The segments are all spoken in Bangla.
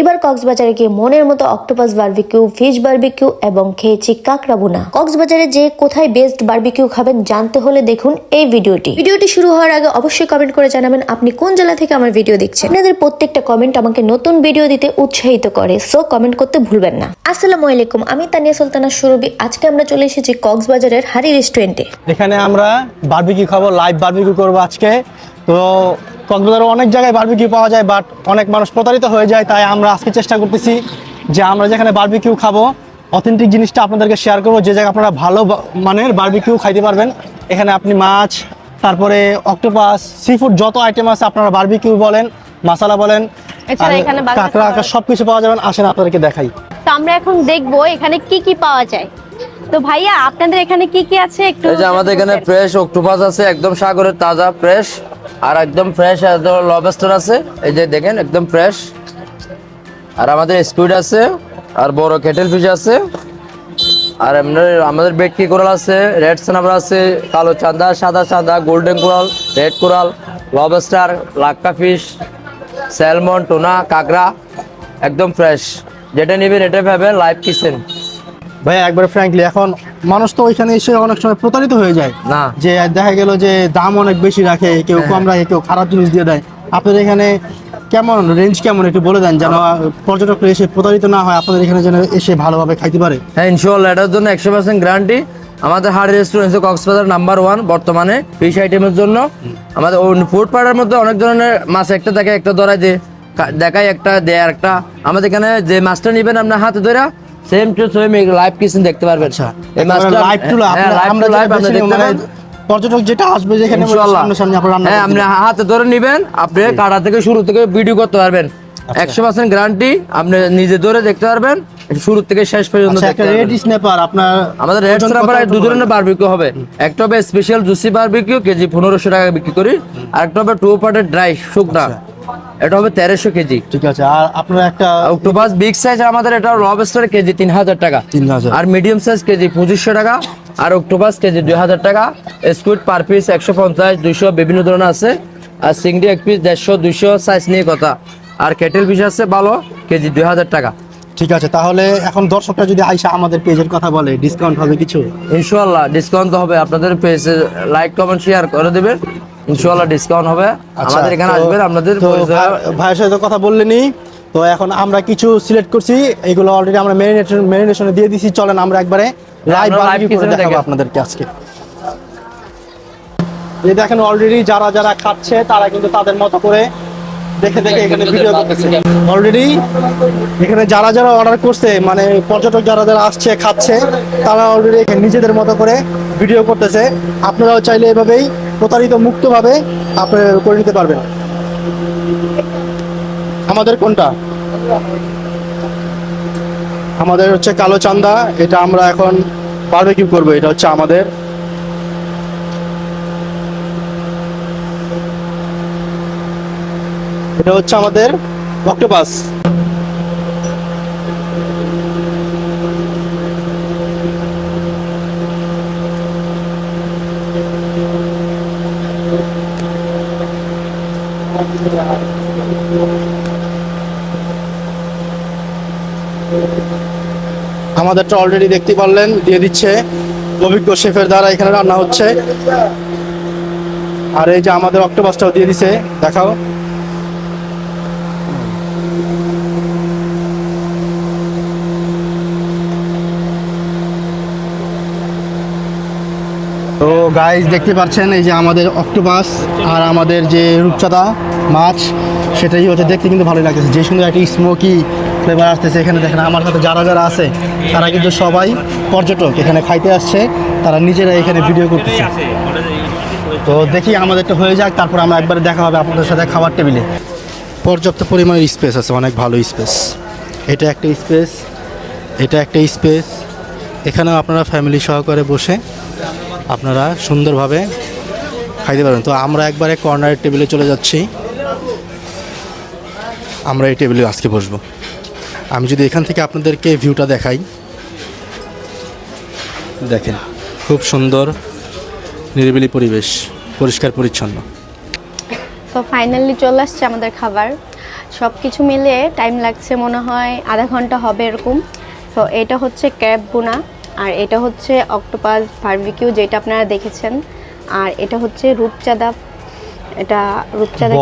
এবার কক্সবাজারে গিয়ে মনের মতো অক্টোপাস বার্বিকিউ ফিশ বার্বিকিউ এবং খেয়েছি কাঁকড়া বুনা কক্সবাজারে যে কোথায় বেস্ট বার্বিকিউ খাবেন জানতে হলে দেখুন এই ভিডিওটি। ভিডিওটি শুরু হওয়ার আগে অবশ্যই কমেন্ট করে জানাবেন আপনি কোন জেলা থেকে আমার ভিডিও দেখছেন। আপনাদের প্রত্যেকটা কমেন্ট আমাকে নতুন ভিডিও দিতে উৎসাহিত করে সো কমেন্ট করতে ভুলবেন না। আসসালামু আলাইকুম, আমি তানিয়া সুলতানা সুরবি আজকে আমরা চলে এসেছি কক্সবাজারের হারি রেস্টুরেন্টে এখানে আমরা বারবিকিউ খাব লাইভ বারবিকিউ করব আজকে। তো কক্সবাজারে অনেক জায়গায় বার্বিকিউ পাওয়া যায় বাট অনেক মানুষ প্রতারিত হয়ে যায় তাই আমরা আজকে চেষ্টা করতেছি যে আমরা যেখানে বার্বিকিউ খাব অথেন্টিক জিনিসটা আপনাদেরকে শেয়ার করব যে জায়গায় আপনারা ভালো মানের বার্বিকিউ খাইতে পারবেন। এখানে আপনি মাছ তারপরে অক্টোপাস সি ফুড যত আইটেম আছে আপনারা বার্বিকিউ বলেন মশালা বলেন এছাড়া এখানে কাঁকড়া পাওয়া- সব কিছু পাওয়া যাবেন। আসেন আপনাদেরকে দেখাই। তো আমরা এখন দেখব এখানে কি কি পাওয়া যায়। তো ভাইয়া আপনাদের এখানে কি কি আছে একটু এই যে আমাদের এখানে ফ্রেশ অক্টোপাস আছে একদম সাগরের তাজা ফ্রেশ আর একদম ফ্রেশ লবস্টার আছে। এই যে দেখেন, একদম ফ্রেশ আর আমাদের স্কুইড আছে, আর বড় কেটেল ফিশ আছে। আর এমনি আমাদের বেটকি কোরাল আছে রেড সানাবার আছে, কালো চাঁদা সাদা চাঁদা golden coral red coral lobster লাক্কা fish salmon tuna কাঁকড়া, একদম ফ্রেশ যেটা নেবেন, এটা পাবেন লাইভ কিচেন ভাই একবার ফ্র্যাঙ্কলি এখন মানুষ তো ওইখানে এসে অনেক সময় প্রতারিত হয়ে যায়। না। যে দেখা গেল যে দাম অনেক বেশি রাখে কেউ কম রাখে কেউ খারাপ জিনিস দিয়ে দেয়। আপনাদের এখানে কেমন রেঞ্জ কেমন একটু বলে দেন যেন পর্যটকরা এসে প্রতারিত না হয় আপনাদের এখানে যেন এসে ভালোভাবে খাইতে পারে? হ্যাঁ ইনশাল্লাহ এটার জন্য একশো পার্সেন্ট গ্যারান্টি আমাদের হার্ড রেস্টুরেন্ট হচ্ছে কক্সবাজার নাম্বার ওয়ান বর্তমানে ফিশ আইটেমের জন্য। আমাদের ফুড পার্টার মধ্যে অনেক ধরনের মাছ একটা দেখে একটা ধরায় যে দেখায় একটা দেয় একটা আমাদের এখানে যে মাছটা নেবেন আপনার হাতে ধরে same to same live kitchen দেখতে পারবেন। এই মাছটা লাইভ টু হ্যাঁ, আমরা আপনি দেখতে মানে পর্যটক যেটা আসবে যেখানে সামনে সামনে আপনারা রান্না হ্যাঁ আপনি হাতে ধরে নেবেন আপনি কাটা থেকে শুরু থেকে ভিডিও করতে পারবেন। আচ্ছা। একশো পার্সেন্ট গ্যারান্টি আপনি নিজে ধরে দেখতে পারবেন শুরু থেকে শেষ পর্যন্ত আচ্ছা দেখতে একটা পারবেন। রেড স্ন্যাপার আপনার আমাদের রেড স্ন্যাপার দু ধরনের বারবিকিউ হবে। একটা হবে স্পেশাল জুসি বারবিকিউ কেজি পনেরোশো টাকা বিক্রি করি। আর একটা হবে টু পার্টের ড্রাই শুকনা। আচ্ছা। এটা হবে তেরোশো কেজি। ঠিক আছে আর আপনার একটা অক্টোপাস বিগ সাইজ আমাদের এটা লবস্টার কেজি তিন হাজার টাকা। 3000 আর মিডিয়াম সাইজ কেজি পঁচিশশো টাকা আর অক্টোপাস কেজি দুই হাজার টাকা স্কুইড পার পিস একশো পঞ্চাশ দুইশো বিভিন্ন ধরনের আছে। আর সিংড়ি এক পিস দেড়শো দুইশো সাইজ নিয়ে কথা। আর কেটেল পিস আছে ভালো কেজি দুই হাজার টাকা। ঠিক আছে তাহলে এখন দর্শকরা যদি আইসা আমাদের পেজের কথা বলে ডিসকাউন্ট হবে কিছু? ইনশাল্লাহ ডিসকাউন্ট তো হবে। আপনাদের পেজে লাইক কমেন্ট শেয়ার করে দেবেন। ইনশাল্লাহ ডিসকাউন্ট হবে। আচ্ছা, আমাদের এখানে আসবেন আপনাদের ভাইয়ের সাথে কথা বললেনি। তো এখন আমরা কিছু সিলেক্ট করছি। এগুলো অলরেডি আমরা মেরিনেশন মেরিনেশনে দিয়ে দিছি। চলেন আমরা একবারে লাইভ বারবিকিউ করে দেখাবো। আপনাদেরকে আজকে। এই দেখেন অলরেডি যারা যারা খাচ্ছে তারা কিন্তু তাদের মতো করে দেখে দেখে এখানে ভিডিও করতেছে অলরেডি এখানে যারা যারা অর্ডার করছে মানে পর্যটক যারা যারা আসছে খাচ্ছে তারা অলরেডি নিজেদের মতো করে ভিডিও করতেছে। আপনারাও চাইলে এভাবেই প্রতারিত মুক্তভাবে আপনি করে নিতে পারবেন। আমাদের কোনটা? আমাদের হচ্ছে কালো চান্দা, এটা আমরা এখন বারবিকিউ করব, এটা হচ্ছে আমাদের। এটা হচ্ছে আমাদের অক্টোপাস আমাদেরটা অলরেডি দেখতে পারলেন, দিয়ে দিচ্ছে অভিজ্ঞ শেফের দ্বারা এখানে রান্না হচ্ছে। আর এই যে আমাদের অক্টোপাসটাও দিয়ে দিছে, দেখাও। তো গাইজ দেখতে পাচ্ছেন এই যে আমাদের অক্টোপাস আর আমাদের যে রূপচাঁদা মাছ, সেটাই হচ্ছে দেখতে কিন্তু ভালোই লাগতেছে। যে সুন্দর একটি স্মোকি ফ্লেভার আসতেছে, এখানে দেখেন আমার সাথে যারা যারা আছে, তারা কিন্তু সবাই পর্যটক এখানে খাইতে আসছে, তারা নিজেরা এখানে ভিডিও করতেছে। তো দেখি আমাদেরটা হয়ে যাক, তারপর আমরা একবারে দেখা হবে আপনাদের সাথে খাবার টেবিলে। পর্যাপ্ত পরিমাণের স্পেস আছে, অনেক ভালো স্পেস এটা একটা স্পেস এটা একটা স্পেস এখানেও আপনারা ফ্যামিলি সহকারে বসে আপনারা সুন্দরভাবে খাইতে পারবেন। তো আমরা একবারে কর্নারের টেবিলে চলে যাচ্ছি। আমরা এই টেবিলে আজকে বসবো। আমি যদি এখান থেকে আপনাদেরকে ভিউটা দেখাই। দেখেন খুব সুন্দর নিরিবিলি পরিবেশ পরিষ্কার পরিচ্ছন্ন। তো ফাইনালি চলে আসছে আমাদের খাবার। সব কিছু মিলে টাইম লাগছে মনে হয় আধা ঘণ্টা হবে এরকম। তো এটা হচ্ছে ক্যাব বোনা আর এটা হচ্ছে অক্টোপাস বারবিকিউ যেটা আপনারা দেখেছেন। আর এটা হচ্ছে রূপচাঁদা এটা রূপচাঁদা।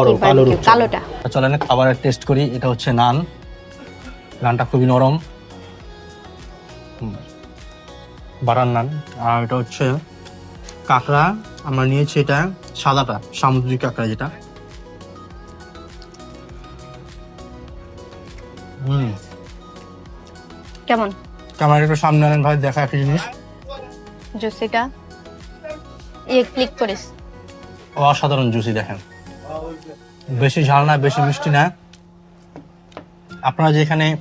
কালোটা। চলেন খাবারের টেস্ট করি। এটা হচ্ছে নান। নানটা খুবই নরম। বাটার নান। আর এটা হচ্ছে কাঁকড়া। আমরা নিয়েছি এটা সাদাটা সামুদ্রিক কাঁকড়া যেটা। হুম। কেমন? ক্যামেরা একটু সামনে আনেন ভাই দেখা একটা জিনিস। জুসিটা ইয়ে ক্লিক করিস। অসাধারণ জুসি দেখেন। বেশি ঝাল না বেশি মিষ্টি না। আপনারা যেখানে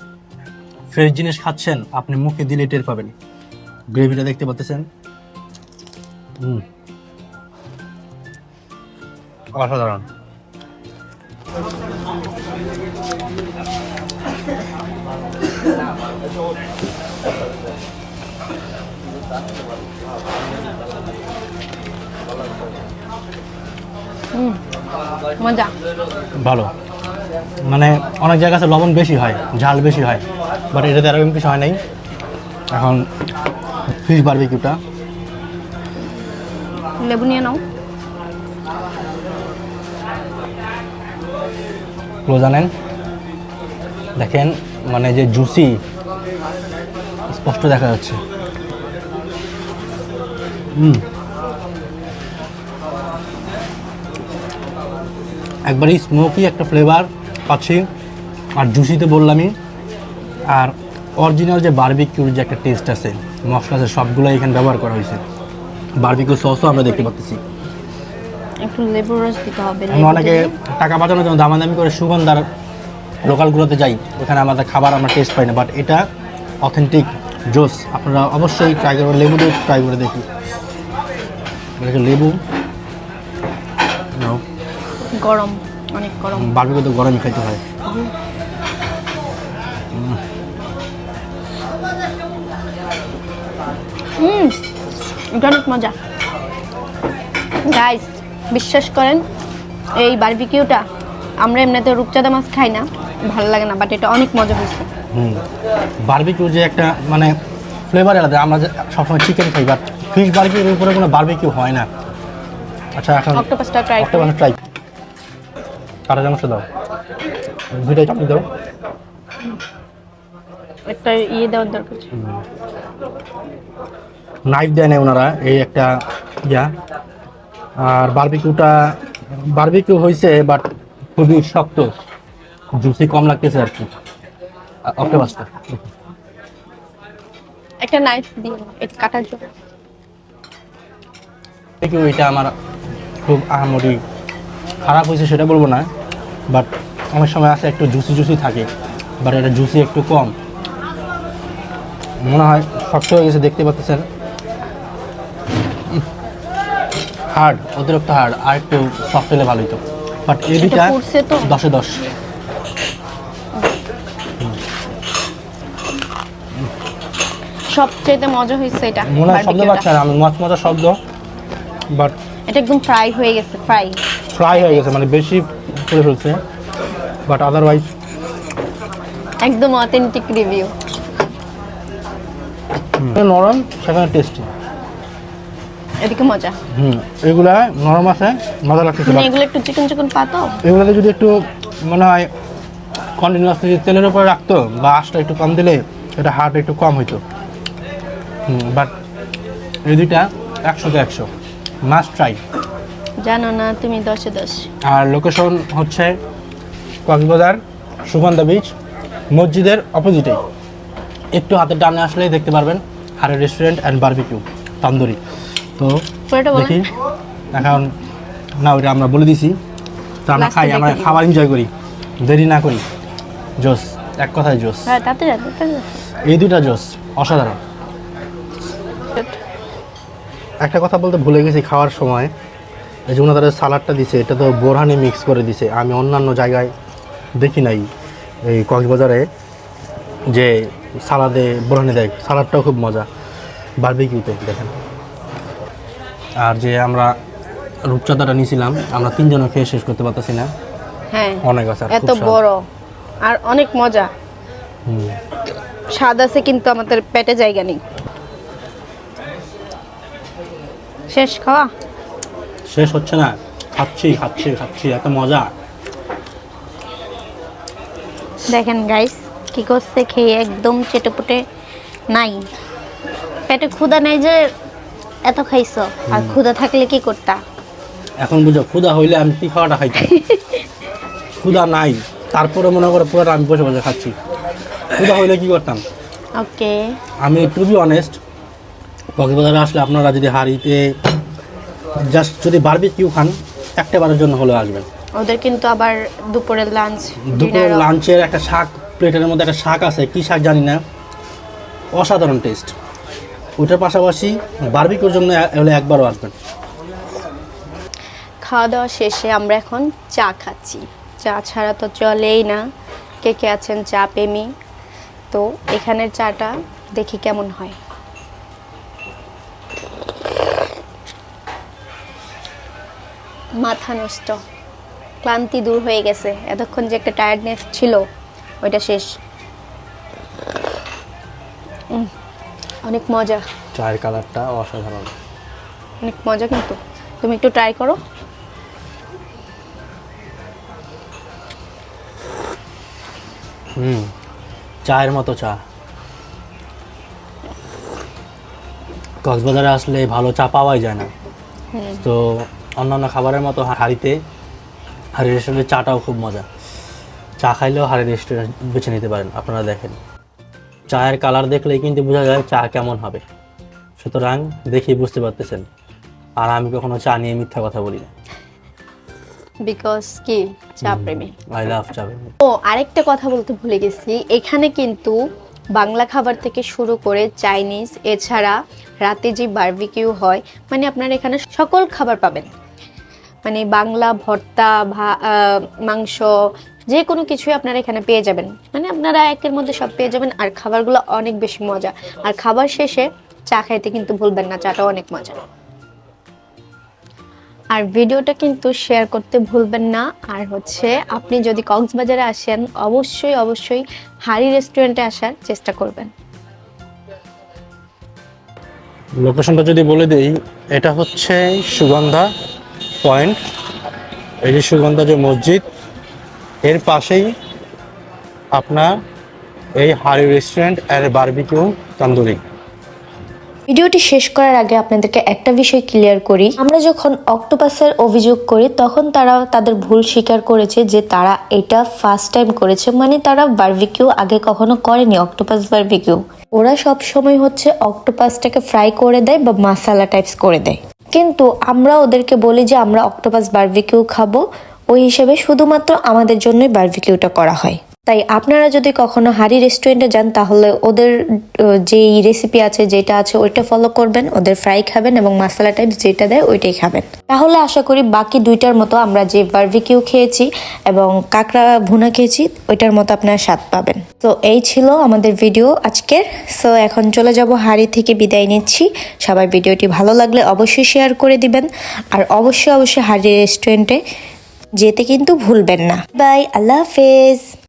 ফ্রেশ জিনিস খাচ্ছেন আপনি মুখে দিলে টের পাবেন। গ্রেভিটা দেখতে পাচ্ছেন। হুম অসাধারণ। মজা। ভালো। মানে অনেক জায়গাতে লবণ বেশি হয় ঝাল বেশি হয় বাট এটাতে এরকম কিছু হয় নাই। এখন ফিশ বারবিকিউটা লেবু নিয়ে নাও। ক্লোজ আনেন। দেখেন মানে যে জুসি স্পষ্ট দেখা যাচ্ছে। হুম। একবারই স্মোকি একটা ফ্লেভার পাচ্ছি। আর জুসিতে বললামই আর অরিজিনাল যে বারবিকিউর যে একটা টেস্ট আছে মশলা আছে সবগুলো এখানে ব্যবহার করা হয়েছে। বারবিকিউ সসও আমরা দেখতে পাচ্ছি একটু লেবুর রস দিতে হবে অনেকে টাকা বাঁচানোর জন্য দামাদামি করে সুগন্ধার লোকালগুলোতে যাই ওখানে আমাদের খাবার আমরা টেস্ট পাই না বাট এটা অথেন্টিক জোস আপনারা অবশ্যই ট্রাই করবেন লেবু দিয়ে ট্রাই করে দেখি। লেবু গরম। অনেক গরম। বারবিকে তো গরমই খাইতে হয়। হুম এটা অনেক মজা। গাইস বিশ্বাস করেন এই বারবিকিউটা আমরা এমনিতে রূপচাঁদা মাছ খাই না ভালো লাগে না বাট এটা অনেক মজা হয়েছে। হুম বারবিকিউ যে একটা মানে ফ্লেভার আলাদা আমরা সবসময় চিকেন খাই বাট ফিশ বারবিকিউর উপরে কোনো বারবিকিউ হয় না। আচ্ছা এখন অক্টোপাসটা ট্রাই ট্রাই কাটা চামচ দাও। দুইটাই চামচ দাও। একটা ইয়ে দেওয়ার দরকার ছিল। নাইফ দেয় না ওনারা এই একটা ইয়া। আর বারবিকিউটা বারবিকিউ হয়েছে বাট খুবই শক্ত। জুসি কম লাগতেছে আর কি। অক্টোপাসটা একটা নাইফ দিয়ে এটা কাটার জন্য। এটা আমার খুব আহামরি খারাপ হয়েছে সেটা বলব না। বাট অনেক সময় আছে একটু জুসি জুসি থাকে বাট এটা জুসি একটু কম। মনে হয় শক্ত হয়ে গেছে দেখতে পাচ্ছেন? হার্ড অতিরিক্ত হার্ড আর একটু সফট হলে ভালো হতো বাট এই দুইটা দশে দশ। সবচেয়ে মজা হয়েছে এটা মনে হয় শব্দ। পাচ্ছে না আমি মাছ মজা শব্দ বাট এটা একদম ফ্রাই হয়ে গেছে ফ্রাই ফ্রাই হয়ে গেছে মানে বেশি করে ফেলছে। বাট আদারওয়াইজ একদম অথেন্টিক রিভিউ নরম সেখানে টেস্টি এদিকে মজা। হুম এগুলা নরম আছে মজা লাগতেছে মানে এগুলো একটু চিকন চিকন পাতো? এগুলোতে যদি একটু মনে হয় কন্টিনিউয়াসলি যদি তেলের উপরে রাখতো বা আঁশটা একটু কম দিলে এটা হার্ট একটু কম হইতো। হুম বাট এই দুইটা একশোতে একশো। মাস্ট ট্রাই জানো না তুমি দশে দশ। আর লোকেশন হচ্ছে কক্সবাজার সুগন্ধা বিচ মসজিদের অপোজিটে একটু হাতের ডানে আসলেই দেখতে পারবেন হারের রেস্টুরেন্ট অ্যান্ড বারবিকিউ তান্দুরি। তো দেখি এখন না ওইটা আমরা বলে দিছি। তো আমরা খাই আমরা খাবার এনজয় করি। দেরি না করি। জোস এক কথায় জোস। হ্যাঁ। এই দুইটা জোস অসাধারণ। একটা কথা বলতে ভুলে গেছি খাওয়ার সময়। এই যে ওনাদের সালাডটা দিছে এটা তো বোরহানি মিক্স করে দিছে। আমি অন্যান্য জায়গায় দেখি নাই এই কক্সবাজারে যে সালাদে বোরহানি দেয়। সালাডটাও খুব মজা। বারবিকিউতে দেখেন। আর যে আমরা রূপচাঁদাটা নিয়েছিলাম আমরা তিনজনও খেয়ে শেষ করতে পারতেছি না। হ্যাঁ অনেক আছে এত বড় আর অনেক মজা। স্বাদ আছে কিন্তু আমাদের পেটে জায়গা নেই। শেষ খাওয়া? শেষ হচ্ছে না। খাচ্ছি খাচ্ছি খাচ্ছি এত মজা। দেখেন গাইস কি করছে খেয়ে একদম চেটেপুটে নাই। পেটে ক্ষুধা নাই যে এত খাইছো আর ক্ষুধা থাকলে কি করতা? এখন বুঝো ক্ষুধা হইলে আমি কি খাওয়াটা খাইতাম? ক্ষুধা নাই তারপরে মনে করো পুরো আমি বসে বসে খাচ্ছি। ক্ষুধা হইলে কি করতাম? ওকে আমি টু বি অনেস্ট কক্সবাজারে আসলে আপনারা যদি হাড়িতে জাস্ট যদি বারবি কিউ খান একটা বারের জন্য হলেও আসবেন। ওদের কিন্তু আবার দুপুরের লাঞ্চ দুপুরে লাঞ্চের একটা শাক প্লেটের মধ্যে একটা শাক আছে কি শাক জানি না। অসাধারণ টেস্ট ওটার পাশাপাশি বারবিকিউর জন্য হলে একবারও আসবেন। খাওয়া দাওয়া শেষে আমরা এখন চা খাচ্ছি। চা ছাড়া তো চলেই না। কে কে আছেন চা প্রেমী? তো এখানের চাটা দেখি কেমন হয়। মাথা নষ্ট। ক্লান্তি দূর হয়ে গেছে। এতক্ষণ যে একটা টায়ার্ডনেস ছিল ওইটা শেষ। অনেক মজা। চায়ের কালারটা অসাধারণ। অনেক মজা কিন্তু। তুমি একটু ট্রাই করো। হুম চায়ের মতো চা। কক্সবাজারে আসলে ভালো চা পাওয়াই যায় না। তো অন্যান্য খাবারের মতো হাড়িতে হাড়ি রেস্টুরেন্টের চাটাও খুব মজা। চা খাইলেও হাড়ি রেস্টুরেন্ট বেছে নিতে পারেন আপনারা দেখেন। চায়ের কালার দেখলেই কিন্তু বোঝা যায় চা কেমন হবে। সুতরাং দেখেই বুঝতে পারতেছেন। আর আমি কখনো চা নিয়ে মিথ্যা কথা বলি না। বিকজ কি? চা প্রেমী। আই লাভ চা ও আরেকটা কথা বলতে ভুলে গেছি। এখানে কিন্তু বাংলা খাবার থেকে শুরু করে চাইনিজ এছাড়া রাতে যে বারবিকিউ হয় মানে আপনারা এখানে সকল খাবার পাবেন। মানে বাংলা, ভর্তা মাংস, যে কোনো কিছুই আপনারা এখানে পেয়ে যাবেন। মানে আপনারা একের মধ্যে সব পেয়ে যাবেন, আর খাবারগুলো অনেক বেশি মজা। আর খাবার শেষে চা খাইতে কিন্তু ভুলবেন না, চাটা অনেক মজা। আর ভিডিওটা কিন্তু শেয়ার করতে ভুলবেন না। আর হচ্ছে, আপনি যদি কক্সবাজারে আসেন, অবশ্যই অবশ্যই হারি রেস্টুরেন্টে আসার চেষ্টা করবেন। লোকেশনটা যদি বলে দেই, এটা হচ্ছে সুগন্ধা পয়েন্ট। এই যে সুগন্ধা যে মসজিদ, এর পাশেই আপনার এই হাড়ি রেস্টুরেন্ট আর বারবিকিউ তান্দুরি। ভিডিওটি শেষ করার আগে আপনাদেরকে একটা বিষয় ক্লিয়ার করি। আমরা যখন অক্টোপাসের অভিযোগ করি, তখন তারা তাদের ভুল স্বীকার করেছে যে তারা এটা ফার্স্ট টাইম করেছে মানে তারা বারবিকিউ আগে কখনো করেনি, অক্টোপাস বারবিকিউ ওরা সব সময় হচ্ছে অক্টোপাসটাকে ফ্রাই করে দেয় বা মাসালা টাইপস করে দেয়। কিন্তু আমরা ওদেরকে বলি যে আমরা অক্টোপাস বার্বিকিউ খাব। ওই হিসেবে শুধুমাত্র আমাদের জন্যই বার্বিকিউটা করা হয়। তাই আপনারা যদি কখনো হারি রেস্টুরেন্টে যান, তাহলে ওদের যেই রেসিপি আছে, যেটা আছে, ওইটা ফলো করবেন। ওদের ফ্রাই খাবেন এবং মশলা টাইপ যেটা দেয়, ওইটাই খাবেন। তাহলে আশা করি বাকি দুইটার মতো আমরা যে বারবিকিউ খেয়েছি এবং কাঁকড়া ভুনা খেয়েছি, ওইটার মতো আপনারা স্বাদ পাবেন। তো এই ছিল আমাদের ভিডিও আজকের। সো এখন চলে যাব হাড়ি থেকে বিদায় নিচ্ছি। সবাই ভিডিওটি ভালো লাগলে অবশ্যই শেয়ার করে দিবেন। আর অবশ্যই অবশ্যই হাড়ি রেস্টুরেন্টে যেতে কিন্তু ভুলবেন না। বাই আল্লাহ হাফেজ।